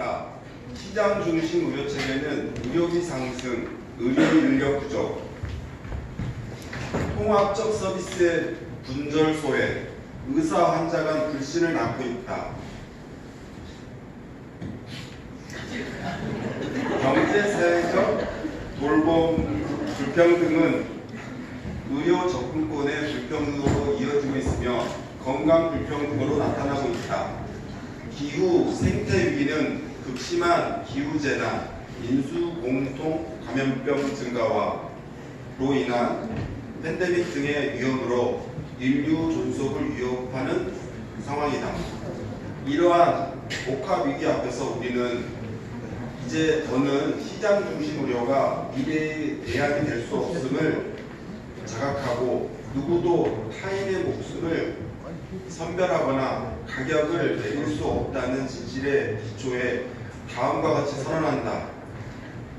있다. 시장 중심 의료 체계는 의료비 상승, 의료 인력 부족, 통합적 서비스의 분절 소외, 의사 환자 간 불신을 낳고 있다. 경제 사회적 돌봄 불평등은 의료 접근권의 불평등으로 이어지고 있으며 건강 불평등으로 나타나고 있다. 기후 생태 위기는 극심한 기후 재난, 인수 공통 감염병 증가와로 인한 팬데믹 등의 위험으로 인류 존속을 위협하는 상황이다. 이러한 복합 위기 앞에서 우리는 이제 더는 시장 중심 의료가 미래의 대안이 될 수 없음을 자각하고 누구도 타인의 목숨을 선별하거나 가격을 매길 수 없다는 진실의 기초에 다음과 같이 선언한다.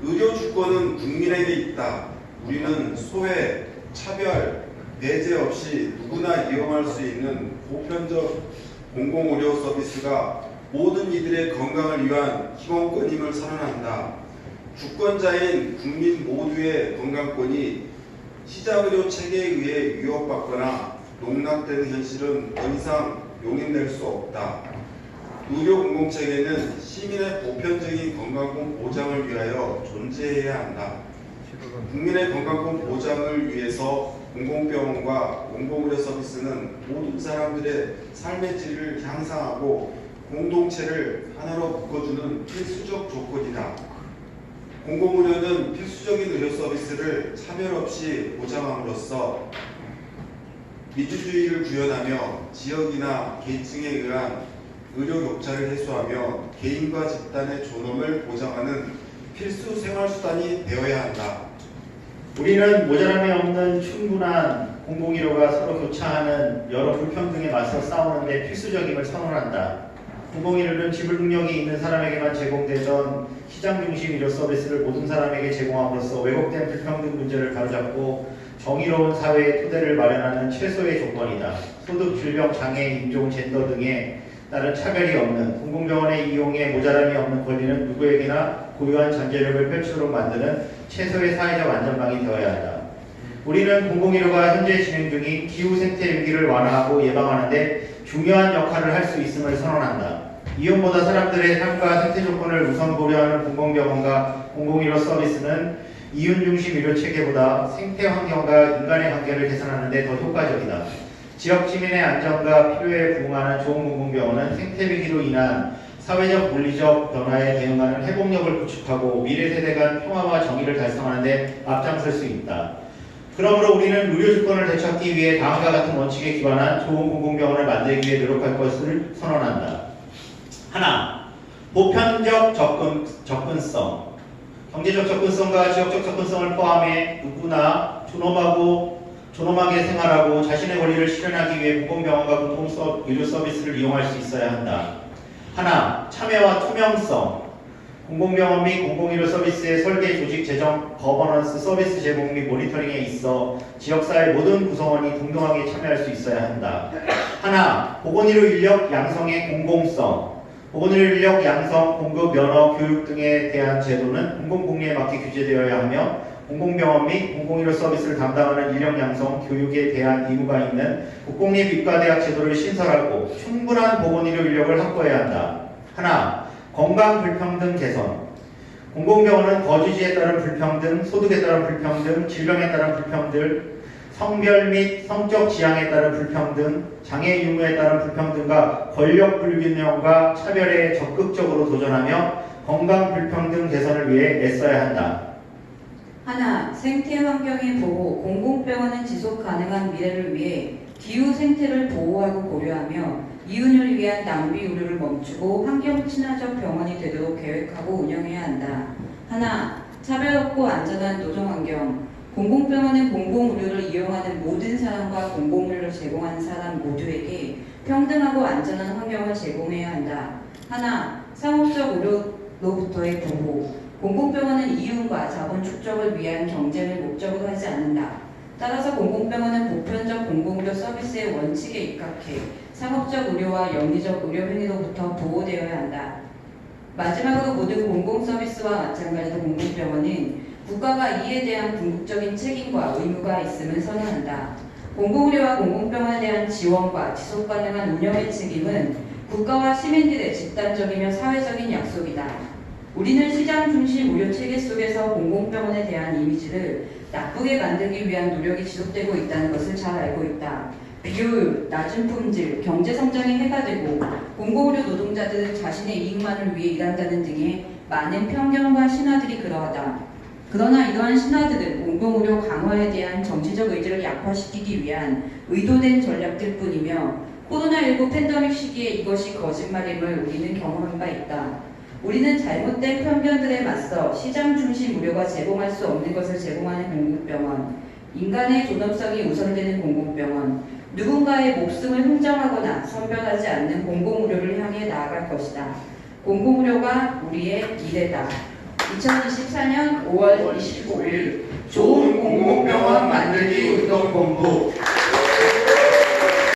의료 주권은 국민에게 있다. 우리는 소외, 차별, 배제 없이 누구나 이용할 수 있는 보편적 공공의료 서비스가 모든 이들의 건강을 위한 기본권임을 선언한다. 주권자인 국민 모두의 건강권이 시장의료 체계에 의해 위협받거나 농락되는 현실은 더 이상 용인될 수 없다. 의료 공공체계는 시민의 보편적인 건강권 보장을 위하여 존재해야 한다. 국민의 건강권 보장을 위해서 공공병원과 공공의료 서비스는 모든 사람들의 삶의 질을 향상하고 공동체를 하나로 묶어주는 필수적 조건이다. 공공의료는 필수적인 의료 서비스를 차별 없이 보장함으로써 민주주의를 구현하며 지역이나 계층에 의한 의료 격차를 해소하며 개인과 집단의 존엄을 보장하는 필수 생활수단이 되어야 한다. 우리는 모자람이 없는 충분한 공공의료가 서로 교차하는 여러 불평등에 맞서 싸우는데 필수적임을 선언한다. 공공의료는 지불 능력이 있는 사람에게만 제공되던 시장 중심 의료 서비스를 모든 사람에게 제공함으로써 왜곡된 불평등 문제를 가로잡고 정의로운 사회의 토대를 마련하는 최소의 조건이다. 소득, 질병, 장애, 인종, 젠더 등에 따른 차별이 없는 공공병원의 이용에 모자람이 없는 권리는 누구에게나 고유한 잠재력을 펼치도록 만드는 최소의 사회적 안전망이 되어야 한다. 우리는 공공의료가 현재 진행 중인 기후 생태 위기를 완화하고 예방하는데 중요한 역할을 할 수 있음을 선언한다. 이용보다 사람들의 삶과 생태 조건을 우선 고려하는 공공병원과 공공의료 서비스는 이윤 중심 의료 체계보다 생태 환경과 인간의 관계를 개선하는 데 더 효과적이다. 지역 시민의 안전과 필요에 부응하는 좋은 공공병원은 생태 위기로 인한 사회적 물리적 변화에 대응하는 회복력을 구축하고 미래 세대 간 평화와 정의를 달성하는 데 앞장설 수 있다. 그러므로 우리는 의료 주권을 되찾기 위해 다음과 같은 원칙에 기반한 좋은 공공병원을 만들기 위해 노력할 것을 선언한다. 하나, 보편적 접근, 접근성. 경제적 접근성과 지역적 접근성을 포함해 누구나 존엄하고 존엄하게 생활하고 자신의 권리를 실현하기 위해 공공병원과 공공의료 서비스를 이용할 수 있어야 한다. 하나, 참여와 투명성. 공공병원 및 공공의료 서비스의 설계, 조직, 재정, 거버넌스, 서비스 제공 및 모니터링에 있어 지역사회 모든 구성원이 동등하게 참여할 수 있어야 한다. 하나, 보건의료 인력 양성의 공공성. 보건의료 인력 양성, 공급, 면허, 교육 등에 대한 제도는 공공복리에 맞게 규제되어야 하며 공공병원 및 공공의료 서비스를 담당하는 인력 양성, 교육에 대한 의무가 있는 국공립의과대학 제도를 신설하고 충분한 보건의료 인력을 확보해야 한다. 하나, 건강 불평등 개선. 공공병원은 거주지에 따른 불평등, 소득에 따른 불평등, 질병에 따른 불평등, 성별 및 성적 지향에 따른 불평등, 장애 유무에 따른 불평등과 권력 불균형과 차별에 적극적으로 도전하며 건강 불평등 개선을 위해 애써야 한다. 하나, 생태 환경의 보호, 공공병원은 지속 가능한 미래를 위해 기후 생태를 보호하고 고려하며 이윤을 위한 낭비 의료를 멈추고 환경 친화적 병원이 되도록 계획하고 운영해야 한다. 하나, 차별 없고 안전한 노동 환경. 공공병원은 공공 의료를 이용하는 모든 사람과 공공 의료를 제공하는 사람 모두에게 평등하고 안전한 환경을 제공해야 한다. 하나, 상업적 의료로부터의 보호. 공공병원은 이윤과 자본 축적을 위한 경쟁을 목적으로 하지 않는다. 따라서 공공병원은 보편적 공공의료 서비스의 원칙에 입각해 상업적 의료와 영리적 의료 행위로부터 보호되어야 한다. 마지막으로 모든 공공 서비스와 마찬가지로 공공병원은 국가가 이에 대한 궁극적인 책임과 의무가 있음을 선언한다. 공공의료와 공공병원에 대한 지원과 지속 가능한 운영의 책임은 국가와 시민들의 집단적이며 사회적인 약속이다. 우리는 시장 중심 의료 체계 속에서 공공병원에 대한 이미지를 나쁘게 만들기 위한 노력이 지속되고 있다는 것을 잘 알고 있다. 비효율, 낮은 품질, 경제 성장에 해가 되고 공공의료 노동자들은 자신의 이익만을 위해 일한다는 등의 많은 편견과 신화들이 그러하다. 그러나 이러한 신화들은 공공의료 강화에 대한 정치적 의지를 약화시키기 위한 의도된 전략들 뿐이며 코로나19 팬데믹 시기에 이것이 거짓말임을 우리는 경험한 바 있다. 우리는 잘못된 편견들에 맞서 시장 중심 의료가 제공할 수 없는 것을 제공하는 공공병원, 인간의 존엄성이 우선되는 공공병원, 누군가의 목숨을 흥정하거나 선별하지 않는 공공의료를 향해 나아갈 것이다. 공공의료가 우리의 미래다. 2024년 5월 25일 좋은 공공병원 만들기 운동본부